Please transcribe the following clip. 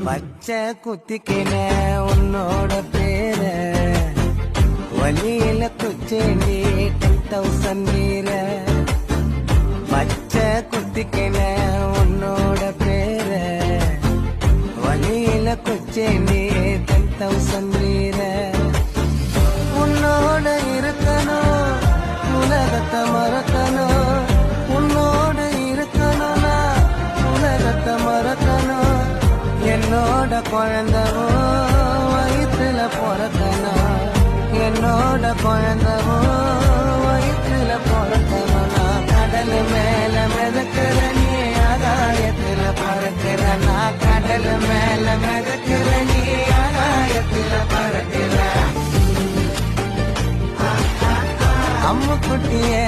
பச்சை குத்திக்கின உன்னோட பேர. வழியில குச்சேண்டி டென் தௌசண்ட் நீர பச்சை குத்திக்கின உன்னோட பேர. வழியில குச்சேண்டி டென் தௌசண்ட் நீர என்னோட குழந்தவோ வயிற்றுல பிறக்கணும். என்னோட குழந்தவோ வயிற்றுல பிறக்கணும். கடல் மேல மிதக்கிற நீ ஆகாயத்துல பறக்கிற. நான் கடல் மேல மிதக்கிற நீ ஆகாயத்துல பறக்கிற. அம்மு குட்டியே